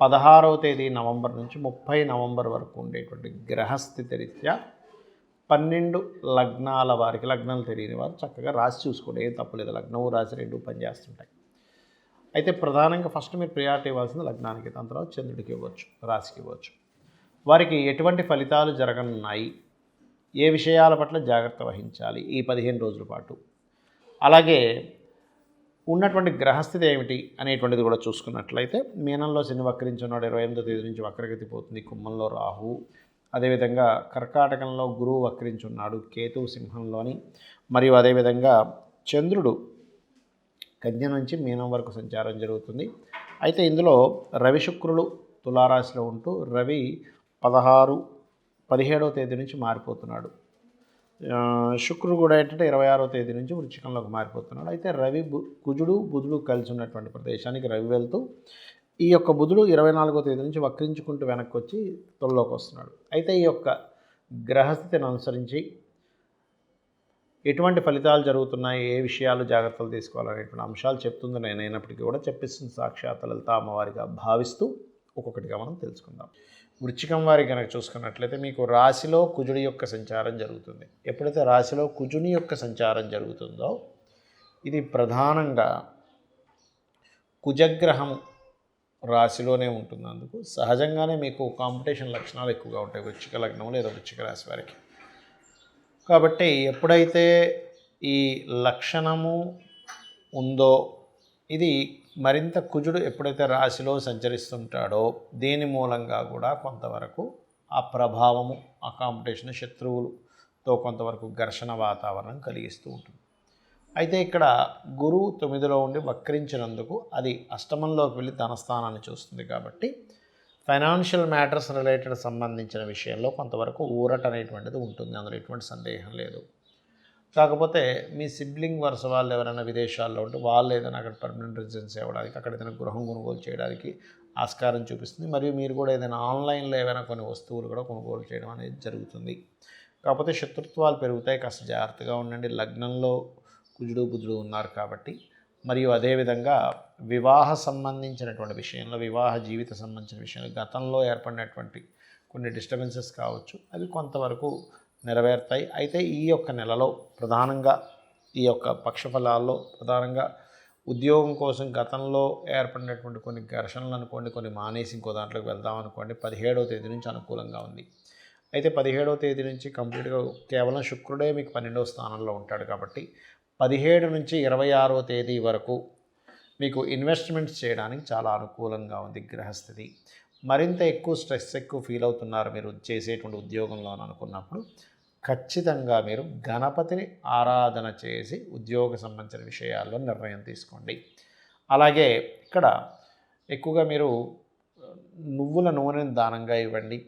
పదహారవ తేదీ నవంబర్ నుంచి ముప్పై నవంబర్ వరకు ఉండేటువంటి గ్రహస్థితి రీత్యా పన్నెండు లగ్నాల వారికి లగ్నాలు తెలియని వారు చక్కగా రాసి చూసుకోండి. ఏం తప్పలేదు లగ్నం రాసి రెండు పనిచేస్తుంటాయి. అయితే ప్రధానంగా ఫస్ట్ మీరు ప్రియారిటీ ఇవ్వాల్సింది లగ్నానికి దాని తర్వాత చంద్రుడికి ఇవ్వచ్చు రాశికి ఇవ్వచ్చు. వారికి ఎటువంటి ఫలితాలు జరగనున్నాయి? ఏ విషయాల పట్ల జాగ్రత్త వహించాలి? ఈ పదిహేను రోజుల పాటు. అలాగే ఉన్నటువంటి గ్రహస్థితి ఏమిటి అనేటువంటిది కూడా చూసుకున్నట్లయితే మీనంలో శని వక్రించున్నాడు ఇరవై ఎనిమిదో తేదీ నుంచి వక్రగతి పోతుంది కుంభంలో రాహు అదేవిధంగా కర్కాటకంలో గురువు వక్రించున్నాడు కేతు సింహంలోని మరియు అదేవిధంగా చంద్రుడు కన్య నుంచి మీనం వరకు సంచారం జరుగుతుంది. అయితే ఇందులో రవి శుక్రులు తులారాశిలో ఉంటూ రవి పదహారు పదిహేడవ తేదీ నుంచి మారిపోతున్నాడు. శుక్రుడు కూడా ఏంటంటే ఇరవై ఆరో తేదీ నుంచి వృచ్చికంలోకి మారిపోతున్నాడు. అయితే రవి బు కుజుడు బుధుడు కలిసి ఉన్నటువంటి ప్రదేశానికి రవి వెళ్తూ ఈ యొక్క బుధుడు ఇరవై నాలుగో తేదీ నుంచి వక్రించుకుంటూ వెనక్కి వచ్చి తొలలోకి వస్తున్నాడు. అయితే ఈ యొక్క గ్రహస్థితిని అనుసరించి ఎటువంటి ఫలితాలు జరుగుతున్నాయి ఏ విషయాలు జాగ్రత్తలు తీసుకోవాలనేటువంటి అంశాలు చెప్తుంది నేను అయినప్పటికీ కూడా చెప్పిస్తుంది సాక్షాత్ లలిత అమ్మవారిగా భావిస్తూ ఒక్కొక్కటిగా మనం తెలుసుకుందాం. వృచ్చికం వారి కనుక చూసుకున్నట్లయితే మీకు రాశిలో కుజుడి యొక్క సంచారం జరుగుతుంది. ఎప్పుడైతే రాశిలో కుజుని యొక్క సంచారం జరుగుతుందో ఇది ప్రధానంగా కుజగ్రహం రాశిలోనే ఉంటుంది. అందుకు సహజంగానే మీకు కాంపిటీషన్ లక్షణాలు ఎక్కువగా ఉంటాయి వృచ్చిక లగ్నం లేదా వృచ్చిక రాశి వారికి. కాబట్టి ఎప్పుడైతే ఈ లక్షణము ఉందో ఇది మరింత కుజుడు ఎప్పుడైతే రాశిలో సంచరిస్తుంటాడో దీని మూలంగా కూడా కొంతవరకు ఆ ప్రభావము ఆ కాంపిటీషన్ శత్రువులతో కొంతవరకు ఘర్షణ వాతావరణం కలిగిస్తూ ఉంటుంది. అయితే ఇక్కడ గురువు తొమ్మిదిలో ఉండి వక్రించినందుకు అది అష్టమంలోకి వెళ్ళి ధనస్థానాన్ని చూస్తుంది కాబట్టి ఫైనాన్షియల్ మ్యాటర్స్ రిలేటెడ్ సంబంధించిన విషయంలో కొంతవరకు ఊరట అనేటువంటిది ఉంటుంది. అందులో ఎటువంటి సందేహం లేదు. కాకపోతే మీ సిబ్లింగ్ వరుస వాళ్ళు ఎవరైనా విదేశాల్లో ఉంటే వాళ్ళు ఏదైనా అక్కడ పర్మనెంట్ రెసిడెన్స్ ఇవ్వడానికి అక్కడ ఏదైనా గృహం కొనుగోలు చేయడానికి ఆస్కారం చూపిస్తుంది. మరియు మీరు కూడా ఏదైనా ఆన్లైన్లో ఏమైనా కొన్ని వస్తువులు కూడా కొనుగోలు చేయడం అనేది జరుగుతుంది. కాకపోతే శత్రుత్వాలు పెరుగుతాయి. కాస్త జాగ్రత్తగా ఉండండి. లగ్నంలో కుజుడు బుధుడు ఉన్నారు కాబట్టి. మరియు అదేవిధంగా వివాహ సంబంధించినటువంటి విషయంలో వివాహ జీవిత సంబంధించిన విషయంలో గతంలో ఏర్పడినటువంటి కొన్ని డిస్టర్బెన్సెస్ కావచ్చు. అవి కొంతవరకు నెరవేరుతాయి. అయితే ఈ యొక్క నెలలో ప్రధానంగా ఈ యొక్క పక్షఫలాల్లో ప్రధానంగా ఉద్యోగం కోసం గతంలో ఏర్పడినటువంటి కొన్ని ఘర్షణలు అనుకోండి కొన్ని మానేసి ఇంకో దాంట్లోకి వెళ్దాం అనుకోండి పదిహేడవ తేదీ నుంచి అనుకూలంగా ఉంది. అయితే పదిహేడవ తేదీ నుంచి కంప్లీట్గా కేవలం శుక్రుడే మీకు పన్నెండవ స్థానంలో ఉంటాడు కాబట్టి పదిహేడు నుంచి ఇరవై ఆరో తేదీ వరకు మీకు ఇన్వెస్ట్మెంట్స్ చేయడానికి చాలా అనుకూలంగా ఉంది గ్రహస్థితి. మరింత ఎక్కువ స్ట్రెస్ ఎక్కువ ఫీల్ అవుతున్నారు మీరు చేసేటువంటి ఉద్యోగంలో అని అనుకున్నప్పుడు ఖచ్చితంగా మీరు గణపతిని ఆరాధన చేసి ఉద్యోగ సంబంధించిన విషయాల్లో నిర్ణయం తీసుకోండి. అలాగే ఇక్కడ ఎక్కువగా మీరు నువ్వుల నూనెని దానంగా ఇవ్వండి.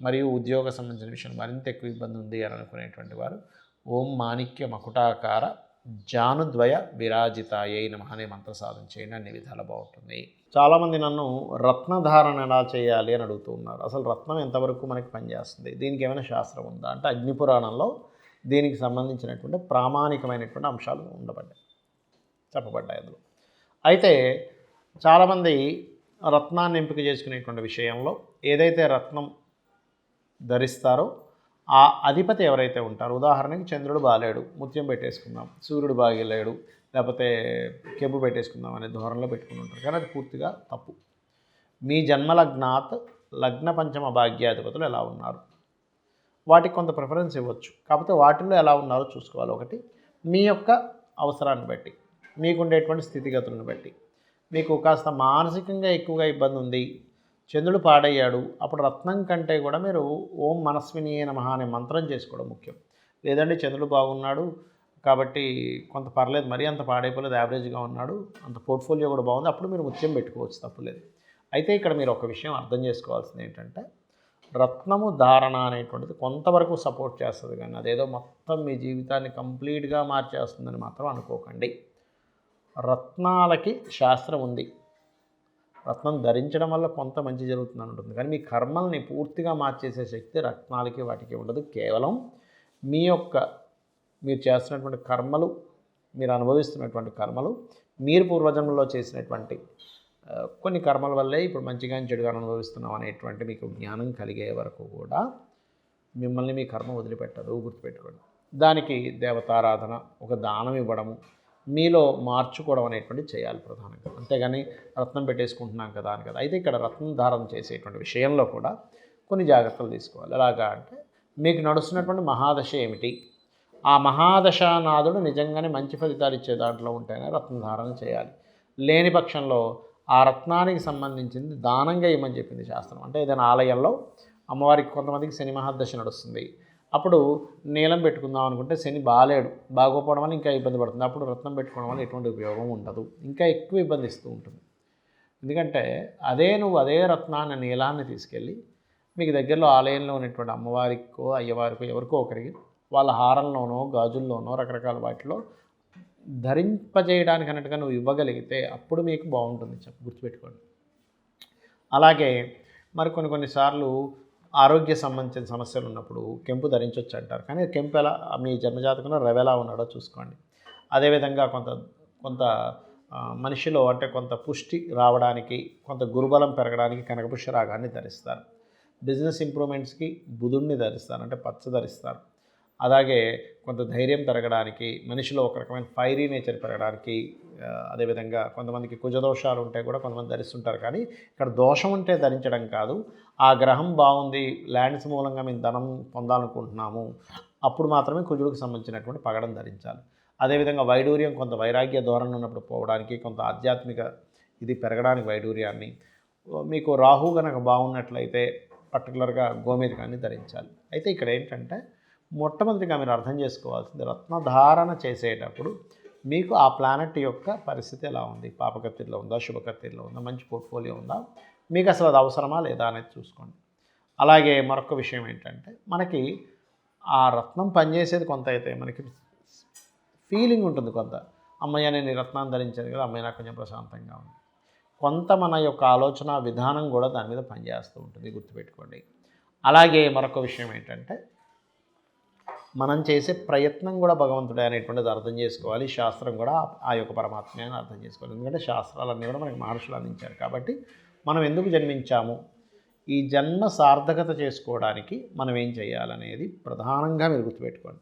మరియు ఉద్యోగ సంబంధించిన విషయం మరింత ఎక్కువ ఇబ్బంది ఉంది అని అనుకునేటువంటి వారు ఓం మాణిక్య మకుటాకార జానుద్వయ విరాజితాయై నమ అనే మంత్ర సాధన చేయండి అన్ని విధాలు బాగుంటుంది. చాలామంది నన్ను రత్నధారణ ఎలా చేయాలి అని అడుగుతూ ఉన్నారు. అసలు రత్నం ఎంతవరకు మనకి పనిచేస్తుంది? దీనికి ఏమైనా శాస్త్రం ఉందా? అంటే అగ్నిపురాణంలో దీనికి సంబంధించినటువంటి ప్రామాణికమైనటువంటి అంశాలు ఉండబడ్డాయి. చెప్పబడ్డాయి అందులో. అయితే చాలామంది రత్నాన్ని ఎంపిక చేసుకునేటువంటి విషయంలో ఏదైతే రత్నం ధరిస్తారో ఆ అధిపతి ఎవరైతే ఉంటారో ఉదాహరణకి చంద్రుడు బాగాలేడు ముత్యం పెట్టేసుకుందాం సూర్యుడు బాగలేడు లేకపోతే కెబ్బు పెట్టేసుకుందాం అనే ధోరణిలో పెట్టుకుని ఉంటారు. కానీ అది పూర్తిగా తప్పు. మీ జన్మలగ్నాత్ లగ్న పంచమ భాగ్యాధిపతులు ఎలా ఉన్నారు? వాటికి కొంత ప్రిఫరెన్స్ ఇవ్వచ్చు. కాకపోతే వాటిల్లో ఎలా ఉన్నారో చూసుకోవాలి. ఒకటి మీ యొక్క అవసరాన్ని బట్టి మీకుండేటువంటి స్థితిగతులను బట్టి. మీకు కాస్త మానసికంగా ఎక్కువగా ఇబ్బంది ఉంది చంద్రుడు పాడయ్యాడు. అప్పుడు రత్నం కంటే కూడా మీరు ఓం మనస్విని నమ అనే మంత్రం చేసుకోవడం ముఖ్యం. లేదండి చంద్రుడు బాగున్నాడు కాబట్టి కొంత పర్లేదు మరీ అంత పాడైపోలేదు యావరేజ్గా ఉన్నాడు అంత పోర్ట్ఫోలియో కూడా బాగుంది అప్పుడు మీరు ముత్యం పెట్టుకోవచ్చు తప్పులేదు అయితే ఇక్కడ మీరు ఒక విషయం అర్థం చేసుకోవాల్సింది ఏంటంటే రత్నము ధారణ అనేటువంటిది కొంతవరకు సపోర్ట్ చేస్తుంది కానీ అదేదో మొత్తం మీ జీవితాన్ని కంప్లీట్గా మార్చేస్తుందని మాత్రం అనుకోకండి. రత్నాలకి శాస్త్రం ఉంది. రత్నం ధరించడం వల్ల కొంత మంచి జరుగుతుందని ఉంటుంది. కానీ మీ కర్మల్ని పూర్తిగా మార్చేసే శక్తి రత్నాలకి వాటికి ఉండదు. కేవలం మీ యొక్క మీరు చేస్తున్నటువంటి కర్మలు మీరు అనుభవిస్తున్నటువంటి కర్మలు మీరు పూర్వజన్మలో చేసినటువంటి కొన్ని కర్మల వల్లే ఇప్పుడు మంచిగా చెడుగా అనుభవిస్తున్నాం అనేటువంటి మీకు జ్ఞానం కలిగే వరకు కూడా మిమ్మల్ని మీ కర్మ వదిలిపెట్టదు గుర్తుపెట్టుకోండి. దానికి దేవతారాధన ఒక దానం ఇవ్వడము మీలో మార్చుకోవడం అనేటువంటి చేయాలి ప్రధానంగా. అంతేగాని రత్నం పెట్టేసుకుంటున్నాం కదా అని కదా. అయితే ఇక్కడ రత్నం ధారణ చేసేటువంటి విషయంలో కూడా కొన్ని జాగ్రత్తలు తీసుకోవాలి. ఎలాగా అంటే మీకు నడుస్తున్నటువంటి మహాదశ ఏమిటి? ఆ మహాదశానాథుడు నిజంగానే మంచి ఫలితాలు ఇచ్చే దాంట్లో ఉంటేనే రత్నధారణ చేయాలి. లేని పక్షంలో ఆ రత్నానికి సంబంధించింది దానంగా ఇవ్వమని చెప్పింది శాస్త్రం. అంటే ఏదైనా ఆలయంలో అమ్మవారికి కొంతమందికి శని మహాదశ నడుస్తుంది. అప్పుడు నీలం పెట్టుకుందాం అనుకుంటే శని బాలేడు బాగోపోవడం వల్ల ఇంకా ఇబ్బంది పడుతుంది. అప్పుడు రత్నం పెట్టుకోవడం వల్ల ఎటువంటి ఉపయోగం ఉండదు. ఇంకా ఎక్కువ ఇబ్బంది ఇస్తూ ఉంటుంది. ఎందుకంటే అదే నువ్వు అదే రత్నాన్ని నీలాన్ని తీసుకెళ్ళి మీకు దగ్గరలో ఆలయంలో ఉన్నటువంటి అమ్మవారికో అయ్యవారికో ఎవరికో ఒకరికి వాళ్ళ హారంలోనో గాజుల్లోనో రకరకాల వాటిలో ధరింపజేయడానికి అన్నట్టుగా నువ్వు ఇవ్వగలిగితే అప్పుడు మీకు బాగుంటుంది. చెప్పు గుర్తుపెట్టుకోండి. అలాగే మరి కొన్ని కొన్నిసార్లు ఆరోగ్య సంబంధించిన సమస్యలు ఉన్నప్పుడు కెంపు ధరించవచ్చు అంటారు. కానీ కెంపు ఎలా మీ జన్మజాతకంలో రవి ఎలా ఉన్నాడో చూసుకోండి. అదేవిధంగా కొంత కొంత మనిషిలో అంటే కొంత పుష్టి రావడానికి కొంత గురుబలం పెరగడానికి కనకపుష్య రాగాన్ని ధరిస్తారు. బిజినెస్ ఇంప్రూవ్మెంట్స్కి బుధుడిని ధరిస్తారు. అంటే పచ్చ ధరిస్తారు. అలాగే కొంత ధైర్యం పెరగడానికి మనిషిలో ఒక రకమైన ఫైరీ నేచర్ పెరగడానికి అదేవిధంగా కొంతమందికి కుజదోషాలు ఉంటే కూడా కొంతమంది ధరిస్తుంటారు. కానీ ఇక్కడ దోషం ఉంటే ధరించడం కాదు. ఆ గ్రహం బాగుంది ల్యాండ్స్ మూలంగా మేము ధనం పొందాలనుకుంటున్నాము అప్పుడు మాత్రమే కుజుడికి సంబంధించినటువంటి పగడం ధరించాలి. అదేవిధంగా వైడూర్యం కొంత వైరాగ్య ధోరణి ఉన్నప్పుడు పోవడానికి కొంత ఆధ్యాత్మిక ఇది పెరగడానికి వైడూర్యాన్ని మీకు రాహు కనుక బాగున్నట్లయితే పర్టికులర్గా గోమేధికాన్ని ధరించాలి. అయితే ఇక్కడ ఏంటంటే మొట్టమొదటిగా మీరు అర్థం చేసుకోవాల్సింది రత్నధారణ చేసేటప్పుడు మీకు ఆ ప్లానెట్ యొక్క పరిస్థితి ఎలా ఉంది? పాపకత్తిలో ఉందా? శుభకత్తిలో ఉందా? మంచి పోర్ట్ఫోలియో ఉందా? మీకు అసలు అది అవసరమా లేదా అనేది చూసుకోండి. అలాగే మరొక విషయం ఏంటంటే మనకి ఆ రత్నం పనిచేసేది కొంత అయితే మనకి ఫీలింగ్ ఉంటుంది కొంత. అమ్మయ్య నేను ఈ రత్నాన్ని ధరించాను కదా అమ్మాయి నాకు కొంచెం ప్రశాంతంగా ఉంది. కొంత మన యొక్క ఆలోచన విధానం కూడా దాని మీద పనిచేస్తూ ఉంటుంది గుర్తుపెట్టుకోండి. అలాగే మరొక విషయం ఏంటంటే మనం చేసే ప్రయత్నం కూడా భగవంతుడే అనేటువంటిది అర్థం చేసుకోవాలి. శాస్త్రం కూడా ఆ యొక్క పరమాత్మే అని అర్థం చేసుకోవాలి. ఎందుకంటే శాస్త్రాలన్నీ కూడా మనకి మహర్షులు అందించారు కాబట్టి మనం ఎందుకు జన్మించాము? ఈ జన్మ సార్థకత చేసుకోవడానికి మనం ఏం చేయాలనేది ప్రధానంగా మీరు గుర్తుపెట్టుకోండి.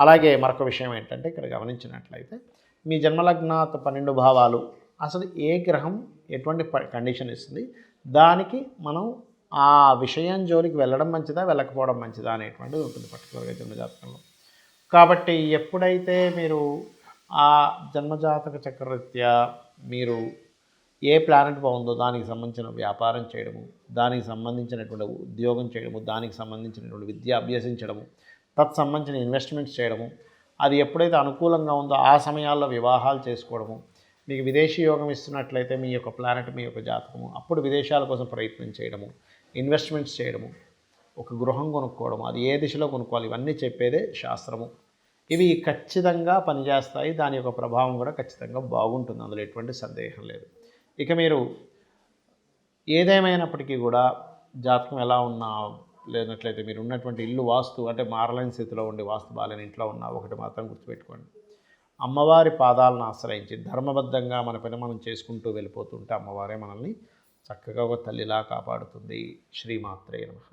అలాగే మరొక విషయం ఏంటంటే ఇక్కడ గమనించినట్లయితే మీ జన్మలగ్నాత పన్నెండు భావాలు అసలు ఏ గ్రహం ఎటువంటి ప- కండిషన్ ఇస్తుంది? దానికి మనం ఆ విషయం జోలికి వెళ్ళడం మంచిదా వెళ్ళకపోవడం మంచిదా అనేటువంటిది ఉంటుంది పర్టికులర్గా జన్మజాతకంలో కాబట్టి ఎప్పుడైతే మీరు ఆ జన్మజాతక చక్రరీత్యా మీరు ఏ ప్లానెట్ బాగుందో దానికి సంబంధించిన వ్యాపారం చేయడము దానికి సంబంధించినటువంటి ఉద్యోగం చేయడము దానికి సంబంధించినటువంటి విద్య అభ్యసించడము తత్సంబంధించిన ఇన్వెస్ట్మెంట్స్ చేయడము అది ఎప్పుడైతే అనుకూలంగా ఉందో ఆ సమయాల్లో వివాహాలు చేసుకోవడము మీకు విదేశీ యోగం ఇస్తున్నట్లయితే మీ యొక్క ప్లానెట్ మీ యొక్క జాతకము అప్పుడు విదేశాల కోసం ప్రయత్నం చేయడము ఇన్వెస్ట్మెంట్స్ చేయడము ఒక గృహం కొనుక్కోవడం అది ఏ దిశలో కొనుక్కోవాలి ఇవన్నీ చెప్పేదే శాస్త్రము. ఇవి ఖచ్చితంగా పనిచేస్తాయి దాని యొక్క ప్రభావం కూడా ఖచ్చితంగా బాగుంటుంది అందులో ఎటువంటి సందేహం లేదు. ఇక మీరు ఏదేమైనప్పటికీ కూడా జాతకం ఎలా ఉన్నా లేనట్లయితే మీరు ఉన్నటువంటి ఇల్లు వాస్తు అంటే మారలేని స్థితిలో ఉండి వాస్తు బాలేని ఇంట్లో ఉన్నా ఒకటి మాత్రం గుర్తుపెట్టుకోండి. అమ్మవారి పాదాలను ఆశ్రయించి ధర్మబద్ధంగా మన పని మనం చేసుకుంటూ వెళ్ళిపోతుంటే అమ్మవారే మనల్ని చక్కగా ఒక తల్లిలా కాపాడుతుంది. శ్రీమాత్రే నమః.